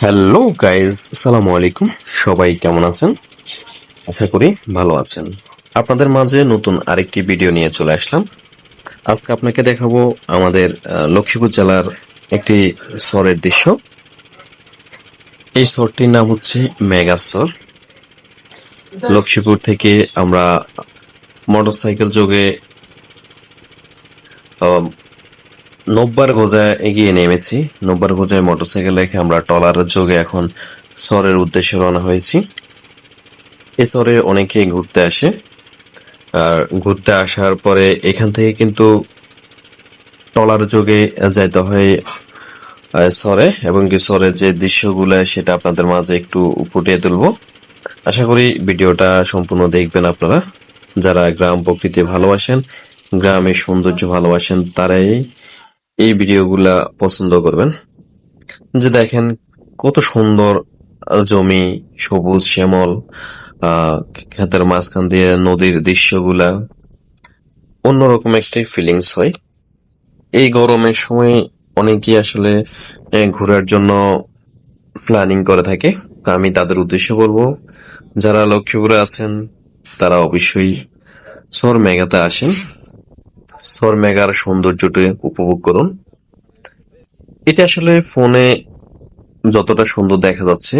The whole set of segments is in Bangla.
হ্যালো গাইজ আসসালামু আলাইকুম সবাই কেমন আছেন? আশা করি ভালো আছেন। আপনাদের মাঝে নতুন আরেকটি ভিডিও নিয়ে চলে আসলাম। আজকে আপনাকে দেখাবো আমাদের লক্ষ্মীপুর জেলার একটি সরের দৃশ্য। এই সরটির নাম হচ্ছে মেগা সর লক্ষ্মীপুর থেকে আমরা মোটরসাইকেল যোগে নব্বার গোজায় এগিয়ে নেমেছি। নব্বার গোজায় মোটরসাইকেল রেখে আমরা টলার যোগে এখন সরের উদ্দেশ্যে রওনা হয়েছি। এ সরে অনেকেই ঘুরতে আসে। আর ঘুরতে আসার পরে এখান থেকে কিন্তু টলার যোগে যাইতে হয় সরে এবং কি সরের যে দৃশ্যগুলো সেটা আপনাদের মাঝে একটু ফুটিয়ে তুলবো। আশা করি ভিডিওটা সম্পূর্ণ দেখবেন আপনারা। যারা গ্রাম প্রকৃতি ভালোবাসেন, গ্রামের সৌন্দর্য ভালোবাসেন, তারাই এই ভিডিওগুলা পছন্দ করবেন। যে দেখেন, কত সুন্দর জমি, সবুজ শ্যামল ক্ষেতের মাঝখান দিয়ে নদীর দৃশ্যগুলা। অন্যরকম একটি ফিলিংস হয়। এই গরমের সময় অনেকেই আসলে ঘোরার জন্য প্ল্যানিং করে থাকে। আমি তাদের উদ্দেশ্যে বলব, যারা লক্ষ্মীপুরে আছেন, তারা অবশ্যই সর মেঘাতে আসেন। সর মেঘার সৌন্দর্যটি উপভোগ করুন। এটা আসলে ফোনে যতটা সুন্দর দেখা যাচ্ছে,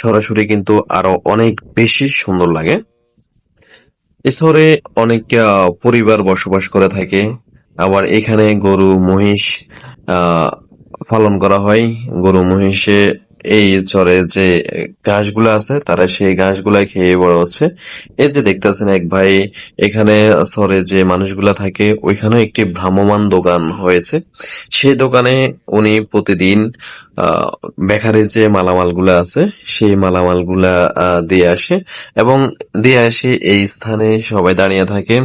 সরাসরি কিন্তু আরও অনেক বেশি সুন্দর লাগে। এছাড়ে অনেক পরিবার বসবাস করে থাকে। আবার এখানে গরু, মহিষ পালন করা হয়। গরু, মহিষে এই চরে যে ঘাসগুলো আছে, তারা সেই ঘাসগুলা খেয়ে বড় হচ্ছে। এই যে দেখতেছেন এক ভাই, এখানে চরে যে মানুষগুলা থাকে, ওইখানেও একটি ভ্রাম্যমান দোকান হয়েছে। সেই দোকানে উনি প্রতিদিন বেকারে যে মালামালগুলো আছে, সেই মালামালগুলা দিয়ে আসে এবং দিয়ে আসে এই স্থানে সবাই দাঁড়িয়ে থাকে।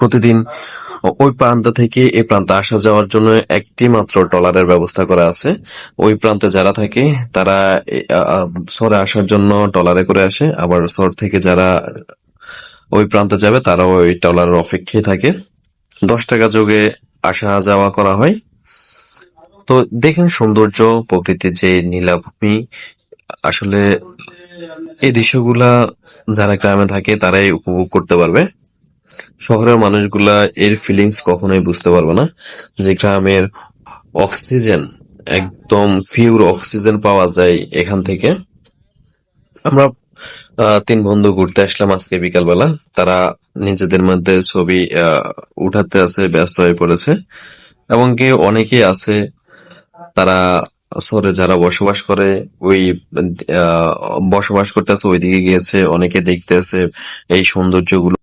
প্রতিদিন ওই প্রান্ত থেকে এই প্রান্তে আসা যাওয়ার জন্য একটি মাত্র ট্রলারের ব্যবস্থা করা আছে। ওই প্রান্তে যারা থাকে, তারা সরে আসার জন্য ট্রলারে করে আসে। আবার সর থেকে যারা ওই প্রান্তে যাবে তারাও ওই ট্রলারের অপেক্ষায় থাকে। দশ টাকা যোগে আসা যাওয়া করা হয়। তো দেখেন সৌন্দর্য, প্রকৃতির যে নীলাভূমি, আসলে এই দৃশ্যগুলা যারা গ্রামে থাকে, তারাই উপভোগ করতে পারবে। শহরের মানুষগুলা এর ফিলিংস কখনোই বুঝতে পারবে না যে গ্রামের অক্সিজেন একদম পিওর অক্সিজেন পাওয়া যায় এখান থেকে। আমরা তিন বন্ধু ঘুরতে আসলাম আজকে বিকালবেলা। তারা নিজেদের মধ্যে ছবি উঠাতে আছে, ব্যস্ত হয়ে পড়েছে। এবং কি অনেকেই আছে, তারা শহরে যারা বসবাস করে, ওই বসবাস করতে আছে, ওইদিকে গিয়েছে, অনেকে দেখতে আছে এই সৌন্দর্যগুলো।